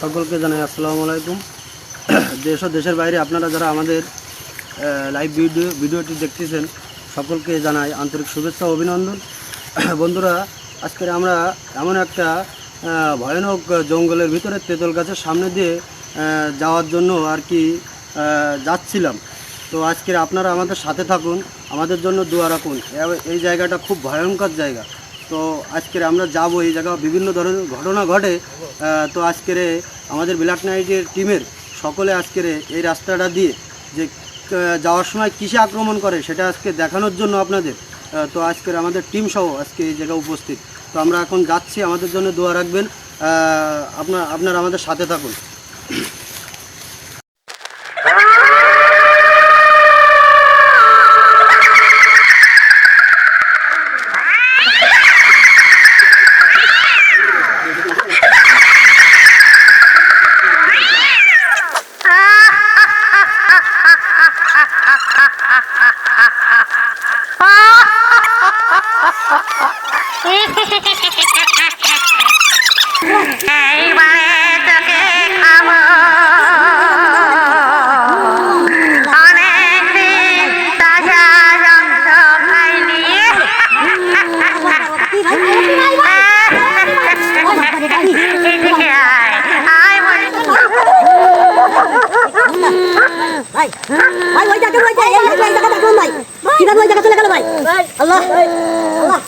সকলকে জানাই আসসালামু আলাইকুম। দেশ ও দেশের বাইরে আপনারা যারা আমাদের লাইভ ভিডিও ভিডিওটি দেখতেছেন সকলকে জানাই আন্তরিক শুভেচ্ছা ও অভিনন্দন। বন্ধুরা আজকে আমরা এমন একটা ভয়ানক জঙ্গলের ভিতরে তেঁতুল গাছের সামনে দিয়ে যাওয়ার জন্য আর কি যাচ্ছিলাম। তো আজকে আপনারা আমাদের সাথে থাকুন আমাদের জন্য দোয়া রাখুন। এই জায়গাটা খুব ভয়ঙ্কর জায়গা। তো আজকের আমরা যাব এই জায়গা বিভিন্ন ধরনের ঘটনা ঘটে। তো আজকের আমাদের ব্ল্যাক নাইটের টিমের সকলে আজকের এই রাস্তাটা দিয়ে যে যাওয়ার সময় কিসে আক্রমণ করে সেটা আজকে দেখানোর জন্য আপনাদের। তো আজকের আমাদের টিম সহ আজকে এই জায়গায় উপস্থিত। তো আমরা এখন যাচ্ছি। আমাদের জন্য দোয়া রাখবেন। আপনার আপনারা আমাদের সাথে থাকুন। ভাই ভাই ওই জায়গা ওই জায়গা এই জায়গা দেখুন ভাই কীভাবে ওই জায়গা চলে গেল ভাই আল্লাহ আল্লাহ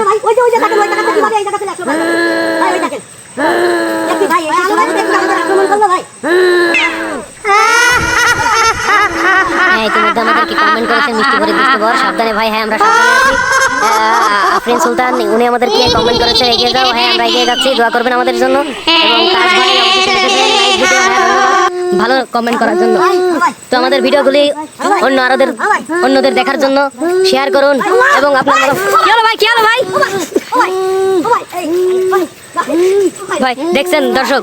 ভাই আমাদের সাবধানে ভাই হ্যাঁ আমরা সুলতান, উনি আমাদেরকে কমেন্ট করেছে? এগিয়ে যাও হ্যাঁ আমরা এগিয়ে যাচ্ছি, দোয়া করবেন আমাদের জন্য। এবং ভালো কমেন্ট করার জন্য। তো আমাদের ভিডিওগুলি অন্য আরোদের অন্যদের দেখার জন্য শেয়ার করুন এবং আপনার ভাই? কি ভাই? ভাই, দেখছেন দর্শক,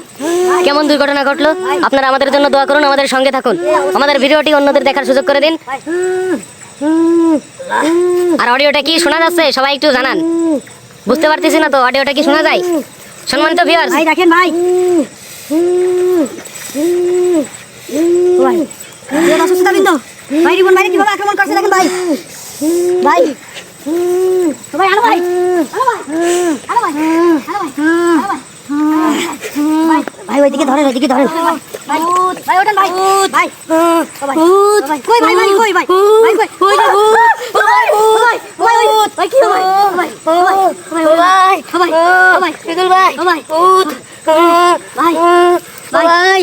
কেমন দুর্ঘটনা ঘটলো? আপনারা আমাদের জন্য দোয়া করুন, আমাদের সঙ্গে থাকুন। আমাদের ভিডিওটি অন্যদের দেখার সুযোগ করে দিন। আর অডিওটা কি শোনা যাচ্ছে? সবাই একটু জানান। বুঝতে পারতেছি না তো, অডিওটা কি শোনা যায়? সম্মানিত ভিউয়ার্স ভাই, দেখেন ভাই। ভাই এই অসুস্থতা বিন্দু ভাই রিবন ভাই কিভাবে আক্রমণ করছে দেখেন ভাই ভাই ও ভাই আনো ভাই আনো ভাই আনো ভাই আনো ভাই আনো ভাই ভাই ভাই ওইদিকে ধরেন ওইদিকে ধরেন ভাই ভাই ওঠেন ভাই ভাই ও ভাই ভূত ভাই কই ভাই ভাই কই ভাই ভাই কই ওই যে ভূত ও ভাই ভাই ভাই ওই ভাই কি ভাই ভাই ও ভাই ও ভাই ও ভাই ও ভাই বিদুল ভাই ও ভাই ভূত ভাই ভাই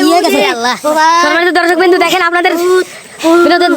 ইয়ে দর্শক বিন্দু দেখেন আপনাদের বিনোদন